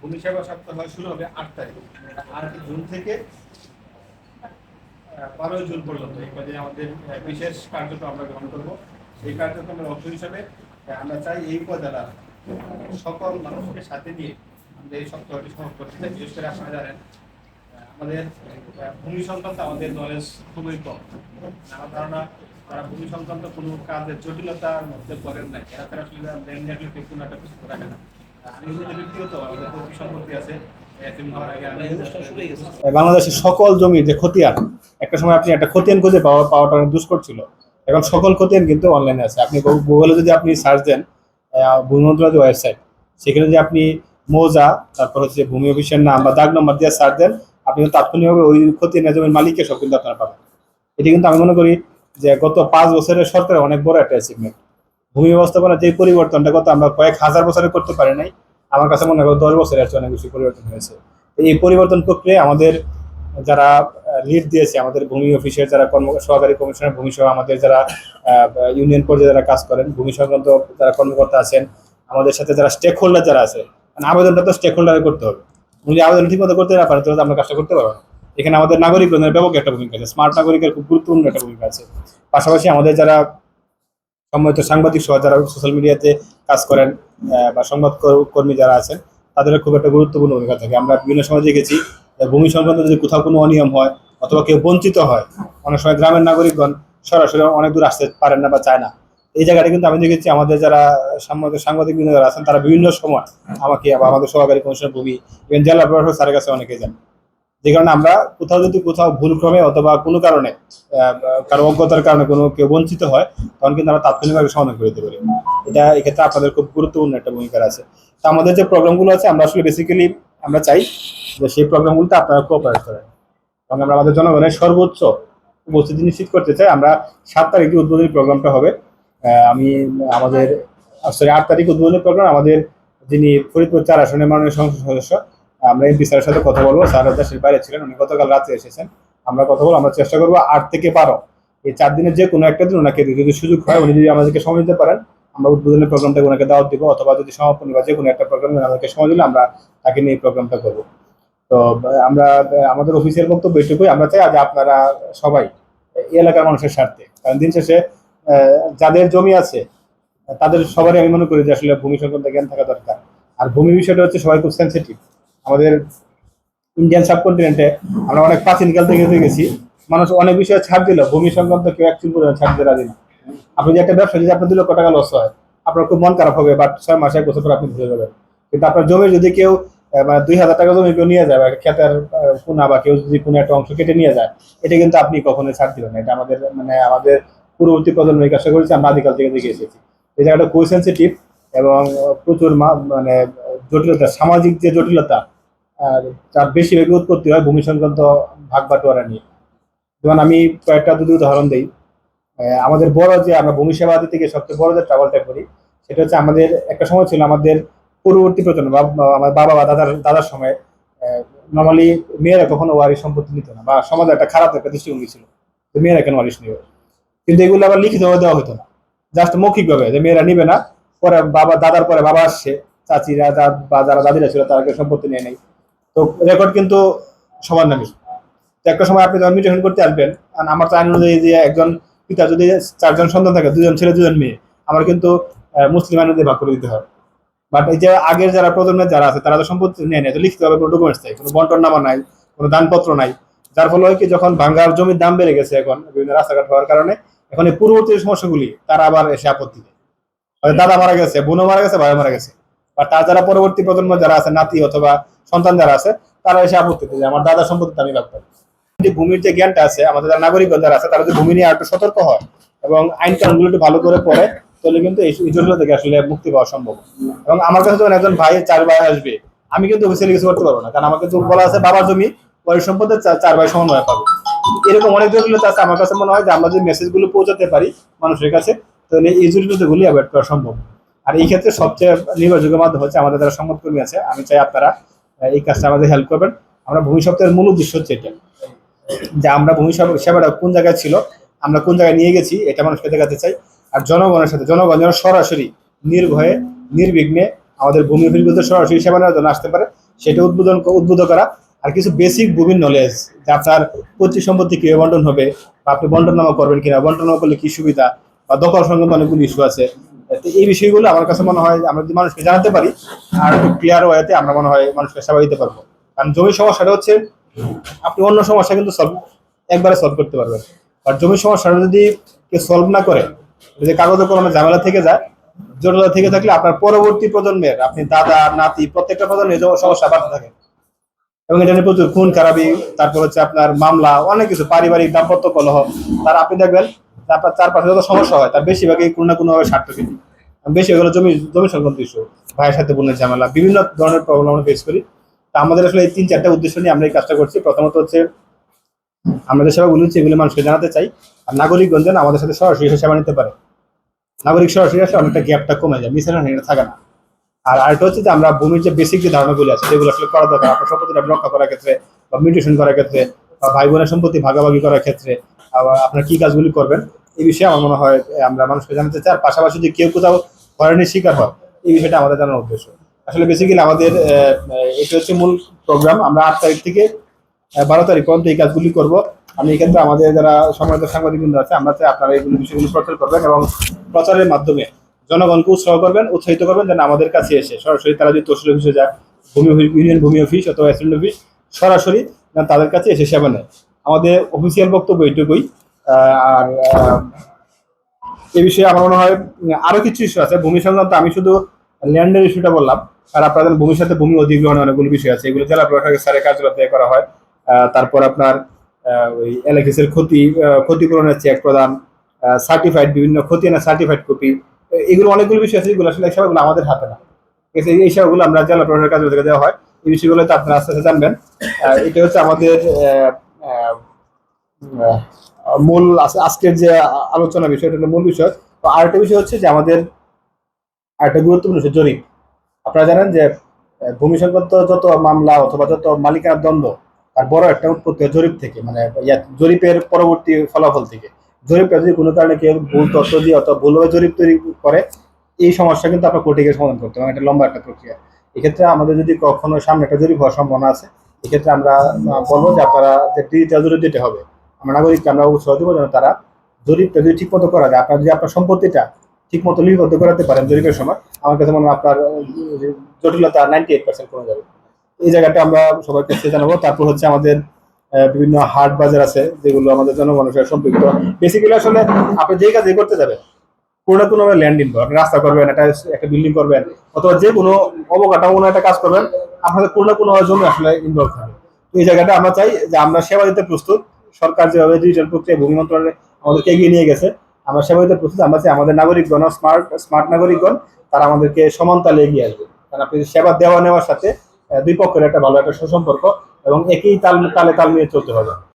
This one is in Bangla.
ভূমি সেবা সপ্তাহ শুরু হবে আট তারিখ। জুন থেকে বারোই জুন পর্যন্ত আমাদের বিশেষ কার্যক্রম আমরা গ্রহণ করব। কার্যক্রমের অংশ হিসাবে আমরা চাই এই উপজেলার সকল মানুষকে সাথে নিয়ে আমরা এই সপ্তাহটি সমাপ্ত করতে। চাই বিশেষ করে আপনারা জানেন আমাদের ভূমি সংক্রান্ত আমাদের নলেজ খুবই কম। ধারণা, তারা ভূমি সংক্রান্ত কোনো কাজের জটিলতার মধ্যে পড়েন নাই। এরা তারা কোনো একটা কিছু রাখে না। বাংলাদেশের সকল জমির যে খতিয়ান, একটা সময় আপনি একটা খতিয়ান খুঁজে পাওয়া পাওয়াটা অনেক দুষ্কর ছিল। এখন সকল খতিয়ান কিন্তু অনলাইনে আছে। আপনি গুগলে যদি আপনি সার্চ দেন ভূমি ওয়েবসাইট সেখানে যদি আপনি মৌজা, তারপর হচ্ছে ভূমি অফিসের নাম বা দাগ নম্বর দিয়ে সার্চ দেন, আপনি তাৎক্ষণিকভাবে ওই খতিয়ানের জমির মালিকের সব কিন্তু আপনারা পাবেন। এটি কিন্তু আমি মনে করি যে গত পাঁচ বছরের সরকারের অনেক বড় একটা অ্যাচিভমেন্ট ভূমি ব্যবস্থাপনা যে পরিবর্তনটা কত আমরা কয়েক হাজার বছরে করতে পারি নাই, আমার কাছে মনে হয় দশ বছরে আছে অনেক বেশি পরিবর্তন হয়েছে। এই পরিবর্তন প্রক্রিয়ায় আমাদের যারা লিড দিয়েছে, আমাদের ভূমি অফিসের যারা কর্ম, সহকারী কমিশনার, ভূমি সহ আমাদের যারা ইউনিয়ন পর্যায়ে যারা কাজ করেন, ভূমি সংক্রান্ত যারা কর্মকর্তা আছেন, আমাদের সাথে যারা স্টেক হোল্ডার যারা আছে মানে আবেদনটা তো স্টেক হোল্ডারে করতে হবে। যদি আবেদন ঠিক মতো করতে না পারেন তাহলে আমরা কাজটা করতে পারব এখানে আমাদের নাগরিক ব্যাপক একটা ভূমিকা আছে স্মার্ট নাগরিকের খুব গুরুত্বপূর্ণ একটা ভূমিকা আছে। পাশাপাশি আমাদের যারা সম্মানিত সাংবাদিক সহ যারা সোশ্যাল মিডিয়াতে কাজ করেন বা সংবাদ কর- কর্মী যারা আছেন, তাদের খুব একটা গুরুত্বপূর্ণ ভূমিকা থাকে। আমরা বিভিন্ন সময় দেখেছি ভূমি সংক্রান্ত যদি কোথাও কোনো অনিয়ম হয় অথবা কেউ বঞ্চিত হয়, অনেক সময় গ্রামের নাগরিকগণ সরাসরি অনেক দূর আসতে পারেন না বা চায় না। এই জায়গাটা কিন্তু আমি দেখেছি, আমাদের যারা সাংবাদিক সাংবাদিক যারা আছেন, তারা বিভিন্ন সময় আমাকে বা আমাদের সহকারী কমিশনার ভূমি জেলা প্রশাসক স্যারের কাছে অনেকে যান। যে কারণে আমরা কোথাও যদি কোথাও ভুলক্রমে অথবা কোনো কারণে কারও অজ্ঞতার কারণে কোনো কেউ বঞ্চিত হয়, তখন কিন্তু আমরা তাৎক্ষণিকভাবে সমাধান করে দিতে পারি। এটা এক্ষেত্রে আপনাদের খুব গুরুত্বপূর্ণ একটা ভূমিকা আছে। তো আমাদের যে প্রোগ্রামগুলো আছে, আমরা আসলে বেসিক্যালি আমরা চাই যে সেই প্রোগ্রামগুলোতে আপনারা কোঅপারেট করেন। এবং আমরা আমাদের জনগণের সর্বোচ্চ উপস্থিতি নিশ্চিত করতে চাই, আমরা সাত তারিখে উদ্বোধনী প্রোগ্রামটা হবে। আমি আমাদের সরি আট তারিখ উদ্বোধনী প্রোগ্রাম আমাদের যিনি ফরিদপুর চার আসনের মাননীয় সংসদ সদস্য আমরা এমপি স্যারের সাথে কথা বলব। স্যার দেশের বাইরে ছিলেন, উনি গতকাল রাতে এসেছেন। আমরা কথা বলব, আমরা চেষ্টা করব আট থেকে বারো। এই চার দিনের যে কোনো একটা দিন ওনাকে যদি সুযোগ হয়, উনি যদি আমাদেরকে সময় দিতে পারেন, আমরা উদ্বোধনের প্রোগ্রামটা ওনাকে দাওয়াত দিব, অথবা যদি সমাপনী বা যে কোনো একটা প্রোগ্রাম আমাদেরকে সময় দিলে আমরা তাকে নিয়ে প্রোগ্রামটা করব। তো, আমরা, আমাদের অফিসের বক্তব্য এটুকুই। আমরা চাই যে আপনারা সবাই এই এলাকার মানুষের স্বার্থে, কারণ দিন শেষে যাদের জমি আছে, তাদের সবারই আমি মনে করি যে আসলে ভূমি সংক্রান্ত জ্ঞান থাকা দরকার। আর ভূমি বিষয়টা হচ্ছে সবাই খুব সেন্সিটিভ আমাদের ইন্ডিয়ান সাবকন্টিনেন্টে আমরা অনেক প্রাচীনকাল থেকে দেখেছি। মানুষ অনেক বিষয়ে ছাড় দিল, ভূমি সংক্রান্ত কেউ এক চুল ছাড় দিয়ে রাজি না। আপনি যে একটা ব্যবসা, যদি আপনার দুই লক্ষ টাকা লস হয়, আপনার খুব মন খারাপ হবে বাট ছয় মাসে, এক বছর পর আপনি ভুলে যাবেন। কিন্তু আপনার জমি যদি কেউ মানে দুই হাজার টাকা জমি কেউ নিয়ে যায়, বা খেতের কোনা বা কেউ যদি কোনো একটা অংশ কেটে নিয়ে যায়, এটা কিন্তু আপনি কখনোই ছাড় দিবেন এটা আমাদের মানে আমাদের পূর্ববর্তী প্রজন্মের কাজটা করেছি, আমরা আদিকাল থেকে দেখে এসেছি। এই জায়গাটা খুবই এবং প্রচুর মানে জটিলতা, সামাজিক যে জটিলতা আর তার বেশিরভাগই উৎপত্তি হয় ভূমি সংক্রান্ত ভাগ বাটোয়ারা নিয়ে। যেমন আমি কয়েকটা যদি উদাহরণ দিই। আমাদের বড় যে আমরা ভূমি সেবা গিয়ে সবচেয়ে বড় যে ট্রাভেলটা করি, সেটা হচ্ছে আমাদের একটা সময় ছিল আমাদের পূর্ববর্তী প্রজন্ম বা আমার বাবা বা দাদার দাদার সময় নর্মালি মেয়েরা কখনো ওয়ারিশ সম্পত্তি নিত না বা সমাজে একটা খারাপ একটা দৃষ্টিভঙ্গি ছিল যে মেয়েরা কেন ওয়ারিশ নিবে? কিন্তু এগুলো আবার লিখিতভাবে দেওয়া হতো না। জাস্ট মৌখিকভাবে যে মেয়েরা নিবে না, পরে বাবা, দাদার পরে বাবা আসছে, চাচিরা বা যারা দাদিরা ছিল তারা সম্পত্তি নিয়ে নেই। তো রেকর্ড কিন্তু সবার নামে। তো একটা সময় আপনি যখন মিউটেশন করতে আসবেন, আর আমার তো আইন অনুযায়ী যে একজন পিতা যদি চারজন সন্তান থাকে, দুজন ছেলে, দুজন মেয়ে, আমার কিন্তু মুসলিম আইন অনুযায়ী ভাগ করে দিতে হয়। বাট এই যে আগের যারা প্রজন্মের যারা আছে, তারা তো সম্পত্তি নেয় নেয় তো লিখতে হবে কোনো ডকুমেন্টস চাই কোনো বন্টন নামা নাই, কোনো দানপত্র নাই। যার ফলে হয় কি, যখন ভাঙ্গার জমির দাম বেড়ে গেছে এখন, বিভিন্ন রাস্তাঘাট হওয়ার কারণে, এখন এই পূর্ববর্তী সমস্যাগুলি, তারা আবার এসে আপত্তি দেয়। দাদা মারা গেছে, বোনও মারা গেছে ভাই মারা গেছে। বা তার যারা পরবর্তী প্রজন্ম যারা আছে, নাতি অথবা সন্তান যারা আছে, তারা এসে আপত্তি যে আমার দাদা সম্পত্তি আমি লাভ পাই যে ভূমির যে জ্ঞানটা আছে, আমাদের যারা নাগরিক যারা আছে, তারা যদি ভূমি নিয়ে আর একটু সতর্ক হয় এবং আইন কানুনগুলো একটু ভালো করে পড়ে, তাহলে কিন্তু এই জটিলতা থেকে আসলে মুক্তি পাওয়া সম্ভব। এবং আমার কাছে যখন একজন ভাই চার ভাই আসবে, আমি কিন্তু অফিসিয়ালি কিছু করতে পারব না, কারণ আমাকে তো বলা আছে, বাবার জমি ওই সম্পদের চার ভাই সমন্বয় পাবে। এরকম অনেক জটিলতা আছে, আমার কাছে মনে হয় যে আমরা যদি মেসেজগুলো পৌঁছাতে পারি মানুষের কাছে, তাহলে এই জটিলতাগুলি অ্যাভয়েড করা সম্ভব। আর এই ক্ষেত্রে সবচেয়ে নির্ভরযোগ্য মাধ্যম হচ্ছে আমাদের যারা সংবাদকর্মী আছে, আমি চাই আপনারা এই কাজটা আমাদের হেল্প করবেন। আমরা ভূমি সপ্তাহের মূল উদ্দেশ্য হচ্ছে এটা, যে আমরা ভূমি সেবা- সেবাটা কোন জায়গায় ছিল, আমরা কোন জায়গায় নিয়ে গেছি, এটা মানুষকে দেখাতে চাই। আর জনগণের সাথে, জনগণ যেন সরাসরি নির্ভয়ে, নির্বিঘ্নে আমাদের ভূমি অফিসগুলোতে সরাসরি সেবা নেওয়ার জন্য আসতে পারে, সেটা উদ্বোধন উদ্বুদ্ধ করা। আর কিছু বেসিক ভূমির নলেজ যে আপনার পৈতৃক সম্পত্তি কীভাবে বন্টন হবে, বা আপনি বন্টন নামা করবেন কিনা বন্টন নামা করলে কি সুবিধা, বা দখল সংক্রান্ত অনেকগুলো ইস্যু আছে এই বিষয়গুলো আমার কাছে মনে হয় আমরা যদি মানুষকে জানাতে পারি, আর একটু ক্লিয়ার ওয়েতে আমরা মনে হয় মানুষকে সেবা দিতে পারব। কারণ জমির সমস্যাটা হচ্ছে, আপনি অন্য সমস্যা কিন্তু সলভ একবারে সলভ করতে পারবেন। আর জমির সমস্যাটা যদি কেউ সলভ না করে, যদি কাগজে কলমে ঝামেলা থেকে যায়, জটিলতা থেকে থাকলে আপনার পরবর্তী প্রজন্মের, আপনি দাদা, নাতি, প্রত্যেকটা প্রজন্মের যে সমস্যা বাড়তে থাকে। এবং এটা নিয়ে প্রচুর খুন, খারাপি, তারপর হচ্ছে আপনার মামলা, অনেক কিছু, পারিবারিক দাম্পত্য কলহ। তার আপনি দেখবেন আপনার চারপাশে যত সমস্যা হয়, তার বেশিরভাগই কোনো না কোনো ভাবে স্বার্থ কিন্তু বেশি হলো জমি জমি সংক্রান্ত ইস্যু ভাইয়ের সাথে বোনের ঝামেলা, বিভিন্ন ধরনের প্রবলেম আমরা ফেস করি। তা আমাদের আসলে এই তিন, চারটা উদ্দেশ্য নিয়ে আমরা এই কাজটা করছি। প্রথমত হচ্ছে, আমরা যে সেবাগুলো হচ্ছে এগুলো মানুষকে জানাতে চাই। আর নাগরিকগণ যেন আমাদের সাথে সরাসরি সেবা নিতে পারে। নাগরিক সরাসরি আসলে অনেকটা গ্যাপটা কমে যায় এটা থাকে না। আর আরেকটা হচ্ছে যে, আমরা ভূমির যে বেসিক যে ধারণাগুলো আছে যেগুলো আসলে করা দরকার। আপনার সম্পত্তিটা রক্ষা করার ক্ষেত্রে বা মিউটেশন করার ক্ষেত্রে বা ভাই বোনের সম্পত্তি ভাগাভাগি করার ক্ষেত্রে আবার আপনার কি কাজগুলি করবেন এই বিষয়ে আমার মনে হয় আমরা মানুষকে জানাতে চাই। আর পাশাপাশি যে কেউ কোথাও হয়রানির শিকার হয় এই বিষয়টা আমাদের জানার উদ্দেশ্য। আসলে বেসিক্যালি আমাদের এটা হচ্ছে মূল প্রোগ্রাম আমরা আট তারিখ থেকে বারো তারিখ পর্যন্ত এই কাজগুলি করব। আমি এক্ষেত্রে আমাদের যারা সমাজের সাংবাদিকবৃন্দ আছে, আমরা চাই আপনারা এইগুলো বিষয়গুলো প্রচার করবেন এবং প্রচারের মাধ্যমে জনগণকে উৎসাহ করবেন, উৎসাহিত করবেন যেন আমাদের কাছে এসে সরাসরি তারা যদি তহসিল অফিসে যায়, ভূমি ইউনিয়ন ভূমি অফিস অথবা অ্যাসিডেন্ট অফিস, সরাসরি তাদের কাছে এসে সেবা নেয়। আমাদের অফিসিয়াল বক্তব্য এইটুকুই। আর এ বিষয়ে আমার মনে হয় আরও কিছু ইস্যু আছে। ভূমি সংক্রান্ত আমি শুধু ল্যান্ডের ইস্যুটা বললাম। আর আপনাদের ভূমির সাথে ভূমি অধিগ্রহণের অনেকগুলো বিষয় আছে। এগুলো জেলা প্রশাসকের স্যারের কার্যালয়ে করা হয়। তারপর আপনার ওই এলএক্সএস ক্ষতি ক্ষতিপূরণের চেক প্রদান সার্টিফাইড বিভিন্ন ক্ষতি না সার্টিফাইড কপি এগুলো অনেকগুলো বিষয় আছে। যেগুলো আসলে সেবাগুলো আমাদের হাতে না? এই সেবাগুলো আমরা জেলা প্রশাসনের কার্যালয় থেকে দেওয়া হয়। এই বিষয়গুলো তো আপনারা আস্তে আস্তে জানবেন। এটা হচ্ছে আমাদের মূল আজ- আজকের যে আলোচনা বিষয়, এটা মূল বিষয়। তো আরেকটা বিষয় হচ্ছে যে আমাদের আরেকটা গুরুত্বপূর্ণ বিষয়, জরিপ। আপনারা জানেন যে ভূমি সংক্রান্ত যত মামলা অথবা যত মালিকানার দ্বন্দ্ব, তার বড় একটা উৎপত্তি জরিপ থেকে মানে জরিপের পরবর্তী ফলাফল থেকে। জরিপটা যদি কোনো কারণে কেউ ভুল তথ্য দিয়ে অথবা ভুলভাবে জরিপ তৈরি করে, এই সমস্যা কিন্তু আপনার কোর্টে গিয়ে সমাধান করতে হবে, এটা লম্বা একটা প্রক্রিয়া। এক্ষেত্রে আমাদের যদি কখনো সামনে একটা জরিপ হওয়ার সম্ভাবনা আছে, এক্ষেত্রে আমরা বলব যে আপনারা যে ডিজিটাল জরিপ দিতে হবে আমরা নাগরিককে, আমরা উৎসাহ দেবো যেন তারা জরিপটা যদি ঠিক মতো করা যায়, আপনার যদি আপনার সম্পত্তিটা ঠিক মতো লিপিবদ্ধ করাতে পারেন জরিপের সময়, আমার কাছে মনে হয় আপনার জটিলতা নাইনটি এইট পার্সেন্ট কমে যাবে। এই জায়গাটা আমরা সবার কাছে জানাব। তারপর হচ্ছে আমাদের বিভিন্ন হাট বাজার আছে, যেগুলো আমাদের জনগণের সাথে সম্পৃক্ত। বেসিক্যালি আসলে আপনি যেই কাজে করতে যাবেন, কোনো না কোনো ল্যান্ড আপনি রাস্তা করবেন, একটা একটা বিল্ডিং করবেন, অথবা যে কোনো অবকাঠামো একটা কাজ করবেন, আপনাদের কোনো না কোনো জমি আসলে ইনভলভ তো এই জায়গাটা আমরা চাই যে আমরা সেবা দিতে প্রস্তুত। সরকার যেভাবে ডিজিটাল প্রক্রিয়া, ভূমি মন্ত্রণালয় আমাদেরকে এগিয়ে নিয়ে গেছে, আমরা সেভাবে প্রস্তুত, আমরা চাই আমাদের নাগরিকগণ স্মার্ট স্মার্ট নাগরিকগণ, তারা আমাদেরকে সমান তালে এগিয়ে আসবে। কারণ আপনি সেবা দেওয়া নেওয়ার সাথে দুই পক্ষের একটা ভালো একটা সুসম্পর্ক এবং একই তাল, তালে তাল নিয়ে চলতে হবে।